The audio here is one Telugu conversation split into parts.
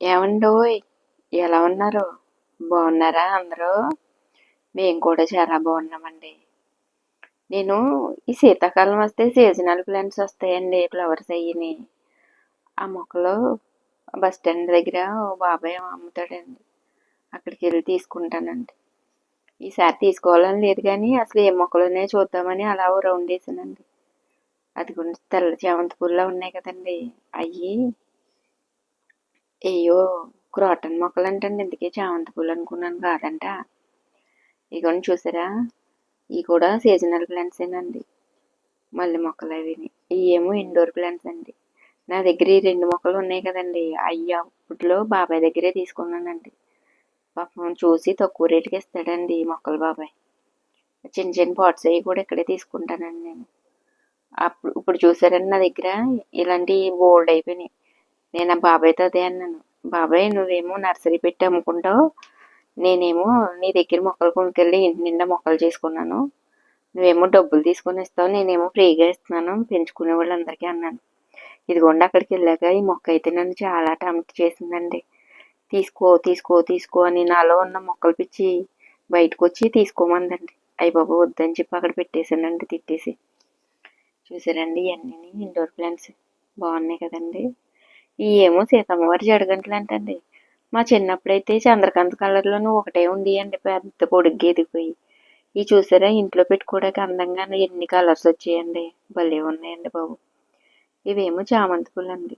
ఏమండోయ్ ఎలా ఉన్నారు? బాగున్నారా అందరూ? మేము కూడా చాలా బాగున్నామండి. నేను ఈ శీతాకాలం వస్తే సీజనల్ ప్లాంట్స్ వస్తాయండి ఫ్లవర్స్ అయ్యిని. ఆ మొక్కలు బస్ స్టాండ్ దగ్గర బాబాయ్ అమ్ముతాడండి. అక్కడికి వెళ్ళి తీసుకుంటానండి. ఈసారి తీసుకోవాలని లేదు కానీ అసలు ఏ మొక్కలునే చూద్దామని అలా రౌండ్ వేసానండి. అది గురించి తెల్ల చామంతి పూల్లో ఉన్నాయి కదండి. అవి అయ్యో క్రాటన్ మొక్కలు అంటండి ఇందుకే చామంతి పూలు అనుకున్నాను కాదంట. ఇగోండి చూసారా? ఇవి కూడా సీజనల్ ప్లాంట్స్ అండి మల్లె మొక్కలు అవి ఏమో ఇండోర్ ప్లాంట్స్ అండి. నా దగ్గర ఈ రెండు మొక్కలు ఉన్నాయి కదండి. అవి అప్పట్లో బాబాయ్ దగ్గరే తీసుకున్నానండి. పాపం చూసి తక్కువ రేటుకి ఇస్తాడండి ఈ మొక్కలు బాబాయ్. చిన్న చిన్న పాట్స్ అవి కూడా ఇక్కడే తీసుకుంటానండి నేను. అప్పుడు ఇప్పుడు చూసారండి నా దగ్గర? ఇలాంటి బోల్డ్ అయిపోయినాయి. నేను ఆ బాబాయ్తో అదే అన్నాను. బాబాయ్ నువ్వేమో నర్సరీ పెట్టి అమ్ముకుంటావు. నేనేమో నీ దగ్గర మొక్కలు కొనుకెళ్ళి ఇంటి నిండా మొక్కలు చేసుకున్నాను. నువ్వేమో డబ్బులు తీసుకొని ఇస్తావు. నేనేమో ఫ్రీగా ఇస్తున్నాను పెంచుకునే వాళ్ళందరికీ అన్నాను. ఇదిగోండి అక్కడికి వెళ్ళాక ఈ మొక్క అయితే నన్ను చాలా టెంప్ట్ చేసిందండి. తీసుకో తీసుకో తీసుకో అని నాలో ఉన్న మొక్కలు పిచ్చి బయటకు వచ్చి తీసుకోమందండి. అయ్యి బాబు వద్దని చెప్పి అక్కడ పెట్టేశానండి తిట్టేసి. చూసారండి ఇవన్నీ ఇండోర్ ప్లాంట్స్. బాగున్నాయి కదండి. ఏమో సీతమ్మవారి జడగంటలు అంటండి. మా చిన్నప్పుడైతే చంద్రకాంత్ కలర్లోనూ ఒకటే ఉంది అండి పెద్ద పొడుగ్గా ఎదిగిపోయి. ఇవి చూసారా ఇంట్లో పెట్టుకోవడానికి అందంగా ఎన్ని కలర్స్ వచ్చాయండి. భలే ఉన్నాయండి బాబు. ఇవేమో చామంతి పూలు అండి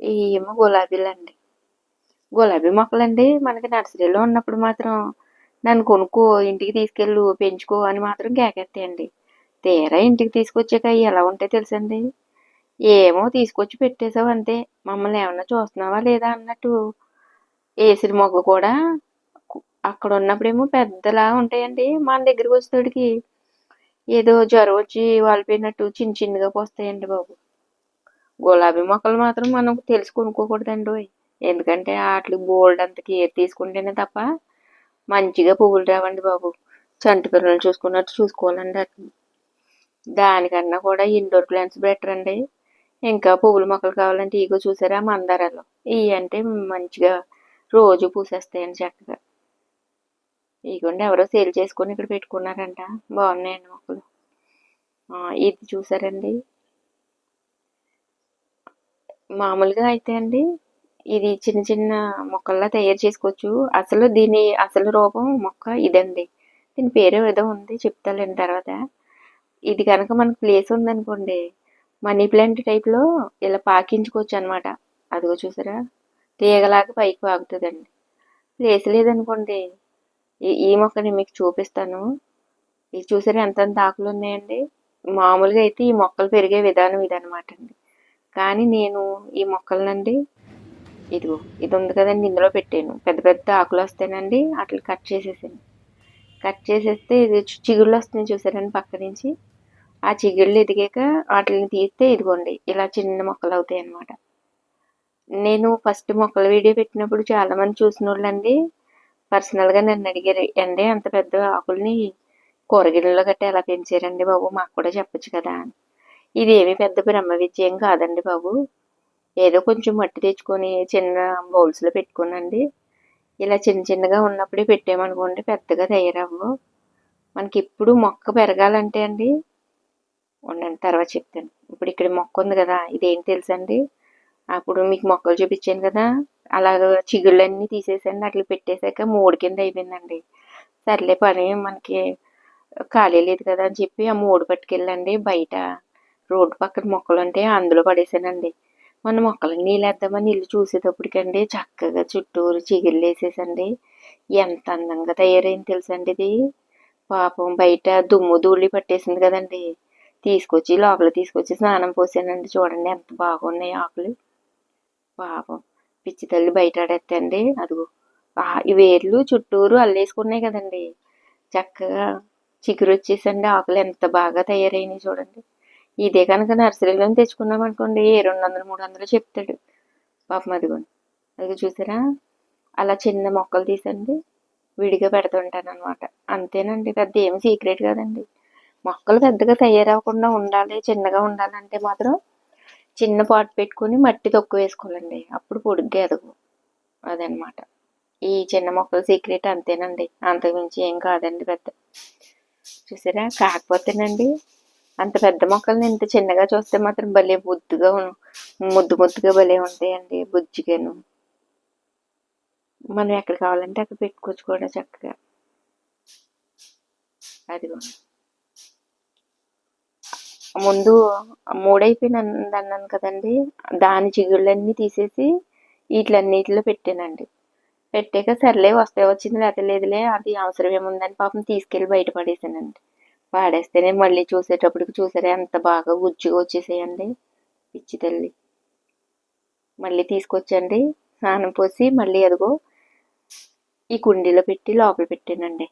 ఇవేమో గులాబీలు అండి గులాబీ మొక్కలండి మనకి నర్సరీలో ఉన్నప్పుడు మాత్రం నన్ను కొనుక్కో ఇంటికి తీసుకెళ్ళు పెంచుకో అని మాత్రం కేకెత్తాయండి తీరా ఇంటికి తీసుకొచ్చాక ఎలా ఉంటాయి తెలుసండి? ఏమో తీసుకొచ్చి పెట్టేశావు అంతే. మమ్మల్ని ఏమన్నా చూస్తున్నావా లేదా అన్నట్టు వేసిన మొగ్గు కూడా అక్కడ ఉన్నప్పుడేమో పెద్దలా ఉంటాయండి. మన దగ్గరికి వచ్చేటికి ఏదో జ్వరం వచ్చి వాలిపోయినట్టు చిన్న చిన్నగా పోస్తాయండి బాబు. గులాబీ మొక్కలు మాత్రం మనం తెలిసి కొనుక్కోకూడదండి ఎందుకంటే వాటికి బోల్డ్ అంత కేర్ తీసుకుంటేనే తప్ప మంచిగా పువ్వులు రావండి బాబు. చంటి పిల్లలు చూసుకున్నట్టు చూసుకోవాలండి దానికన్నా కూడా ఇండోర్ ప్లాంట్స్ బెటర్ అండి. ఇంకా పువ్వుల మొక్కలు కావాలంటే ఇగో చూసారా మందారాలు. ఇవి అంటే మంచిగా రోజు పూసేస్తాయండి చక్కగా. ఇగోండి ఎవరో సేల్ చేసుకొని ఇక్కడ పెట్టుకున్నారంట. బాగున్నాయండి మొక్కలు. ఇది చూసారండి. మామూలుగా అయితే అండి ఇది చిన్న చిన్న మొక్కల్లా తయారు చేసుకోవచ్చు. అసలు దీని అసలు రూపం మొక్క ఇదండి. దీని పేరు ఏదో ఉంది చెప్తాలేండి తర్వాత. ఇది కనుక మనకు ప్లేస్ ఉందనుకోండి మనీ ప్లాంట్ టైప్లో ఇలా పాకించుకోవచ్చు అనమాట అదిగో చూసారా? తీగలాగా పైకి పాకుతుందండి ప్లేస్ లేదనుకోండి ఈ మొక్కని మీకు చూపిస్తాను. ఇది చూసారా ఎంతంత ఆకులు ఉన్నాయండి? మామూలుగా అయితే ఈ మొక్కలు పెరిగే విధానం ఇదనమాట అండి. కానీ నేను ఈ మొక్కలనండి ఇదిగో ఇది ఉంది కదండి ఇందులో పెట్టాను. పెద్ద పెద్ద ఆకులు వస్తానండి అట్లా కట్ చేసేసాను. కట్ చేసేస్తే ఇది చిగుళ్ళు వస్తున్నాయి చూసారండి పక్క నుంచి. ఆ చిగుళ్ళు ఎదిగాక వాటిని తీస్తే ఇదిగోండి ఇలా చిన్న మొక్కలు అవుతాయి అన్నమాట. నేను ఫస్ట్ మొక్కల వీడియో పెట్టినప్పుడు చాలామంది చూసిన వాళ్ళండి పర్సనల్గా నన్ను అడిగారు అండి అంత పెద్ద ఆకుల్ని కూరగిళ్ళలో గట్టా ఎలా పెంచారండి బాబు? మాకు కూడా చెప్పచ్చు కదా ఇది ఏమి పెద్ద బ్రహ్మ విజయం కాదండి బాబు. ఏదో కొంచెం మట్టి తెచ్చుకొని చిన్న బౌల్స్లో పెట్టుకోనండి ఇలా చిన్న చిన్నగా ఉన్నప్పుడే పెట్టామనుకోండి పెద్దగా తయారవ్వు. మనకి ఇప్పుడు మొక్క పెరగాలంటే అండి ఉండండి తర్వాత చెప్తాను. ఇప్పుడు ఇక్కడ మొక్క ఉంది కదా ఇదేం తెలుసండి? అప్పుడు మీకు మొక్కలు చూపించాను కదా అలాగ చిగుళ్ళన్నీ తీసేసండి అట్లా పెట్టేశాక మూడు కింద అయిపోయిందండి. సర్లే పని మనకి ఖాళీ లేదు కదా అని చెప్పి ఆ మూడు పట్టుకెళ్ళండి బయట రోడ్డు పక్కన మొక్కలు ఉంటే అందులో పడేసానండి. మన మొక్కలకు నీళ్ళు వేద్దామని ఇల్లు చూసేటప్పటికండి చక్కగా చుట్టూరు చిగుళ్ళు వేసేసండి. ఎంత అందంగా తయారైంది తెలుసండి ఇది. పాపం బయట దుమ్ము ధూళి పట్టేసింది కదండి. తీసుకొచ్చి లోపల తీసుకొచ్చి స్నానం పోసానండి చూడండి ఎంత బాగున్నాయి ఆకులు. పాపం. పిచ్చి తల్లి బయట ఆడేస్తండి అదిగో ఈ వేర్లు చుట్టూరు అల్లేసుకున్నాయి కదండి. చక్కగా చిగురు వచ్చేసండి ఆకులు. ఎంత బాగా తయారైనాయి చూడండి. ఇదే కనుక నర్సరీలో తెచ్చుకున్నాం అనుకోండి. రెండు వందలు మూడు వందలు చెప్తాడు. పాపం అదిగోండి అది చూసారా? అలా చిన్న మొక్కలు తీసండి. విడిగా పెడుతుంటాను అనమాట అంతేనండి. పెద్ద ఏమి సీక్రెట్ కదండి. మొక్కలు పెద్దగా తయారవ్వకుండా ఉండాలి చిన్నగా ఉండాలంటే మాత్రం చిన్న పాట్ పెట్టుకుని మట్టి తొక్కు వేసుకోవాలండి. అప్పుడు పొడిగ్గా ఎదగు అదనమాట ఈ చిన్న మొక్కల సీక్రెట్ అంతేనండి. అంతకుమించి ఏం కాదండి పెద్ద. చూసారా? కాకపోతేనండి అంత పెద్ద మొక్కల్ని ఇంత చిన్నగా చూస్తే మాత్రం భలే బుద్దుగా ముద్దు ముద్దుగా భలే ఉంటాయండి బుజ్జిగాను. మనం ఎక్కడ కావాలంటే అక్కడ పెట్టుకోవచ్చు కూడా చక్కగా. అదిగో ముందు మూడైపోయింది అన్నాను కదండి. దాని చిగుళ్ళన్నీ తీసేసి వీటిలన్నిటిలో పెట్టానండి. పెట్టాక సర్లే వస్తే వచ్చింది లేకపోతే లేదులే అది అవసరం ఏముందని పాపం తీసుకెళ్ళి బయట పడేసానండి. పాడేస్తేనే మళ్ళీ చూసేటప్పటికి చూసారా ఎంత బాగా గుజ్జుగా వచ్చేసేయండి పిచ్చి తల్లి. మళ్ళీ తీసుకొచ్చండి స్నానం పోసి మళ్ళీ అదిగో ఈ కుండీలో పెట్టి లోపల పెట్టానండి.